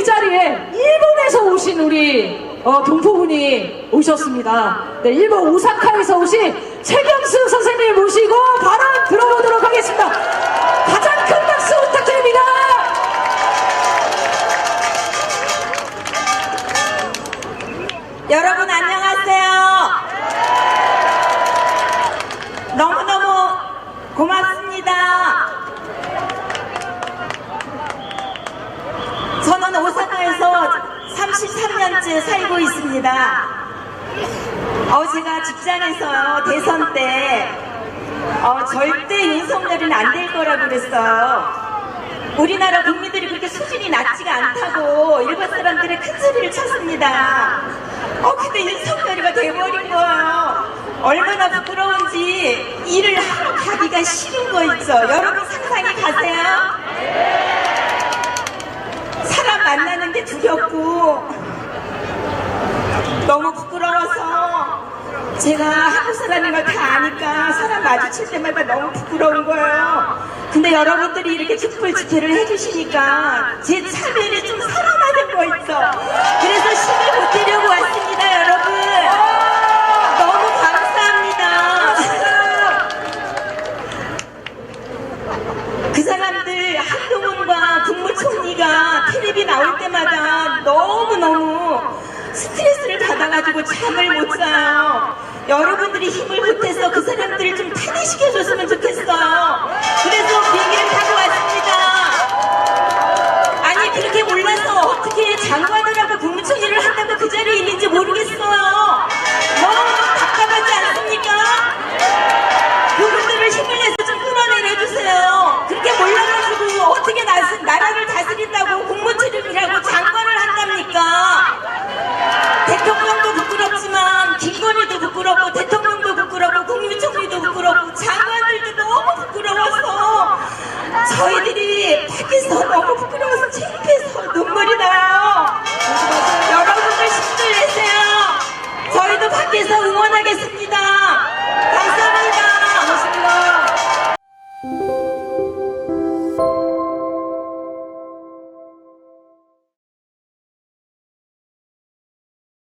이 자리에 일본에서 오신 우리 어, 동포분이 오셨습니다. 네, 일본 오사카에서 오신 최경수 선생님 모시고 발언 들어보도록 하겠습니다. 가장 큰 박수 부탁드립니다. 여러분 안녕하세요. 너무너무 고맙습니다. 저는 오사카에서 33년째 살고 있습니다. 어, 제가 직장에서요, 대선 때, 어, 절대 윤석열이는 안될 거라고 그랬어요. 우리나라 국민들이 그렇게 수준이 낮지가 않다고 일본 사람들의 큰 소리를 쳤습니다. 어, 근데 윤석열이가 돼버린 거예요. 얼마나 부끄러운지 일을 하러 가기가 싫은 거 있죠. 여러분 상상이 가세요? 사람 만나는 게 두렵고 너무 부끄러워서 제가 한국 사람인 걸 다 아니까 사람 마주칠 때마다 너무 부끄러운 거예요. 근데 여러분들이 이렇게 촛불 집회를 해주시니까 제 참여를 좀 살아나는 거 있죠. 그래서 힘을 보태려고 왔습니다, 여러분. 너무 감사합니다. 그 사람들 한동훈과 국무총리가 텔레비 나올 때마다 너무너무 스트레스를 받아가지고 잠을 못 자요. 여러분들이 힘을 보태서 그 사람들을 좀 탄핵시켜줬으면 좋겠어요. 그래서 비행기를 타고 왔습니다. 아니 그렇게 몰라서 어떻게 장관을 하고 국무총리를 한다고 그 자리에 있는지 모르겠어요. 너무 답답하지 않습니까? 그분들을 힘을 내서 좀 끌어내려주세요. 그렇게 몰라가지고 어떻게 나, 나라를 다스린다고 국무총리라고 장관을 한답니까? 대통령도 부끄럽지만 김건희도 부끄럽고 대통령도 부끄럽고 국무총리도 부끄럽고 장관들도 너무 부끄러워서 저희들이 밖에서 너무 부끄러워서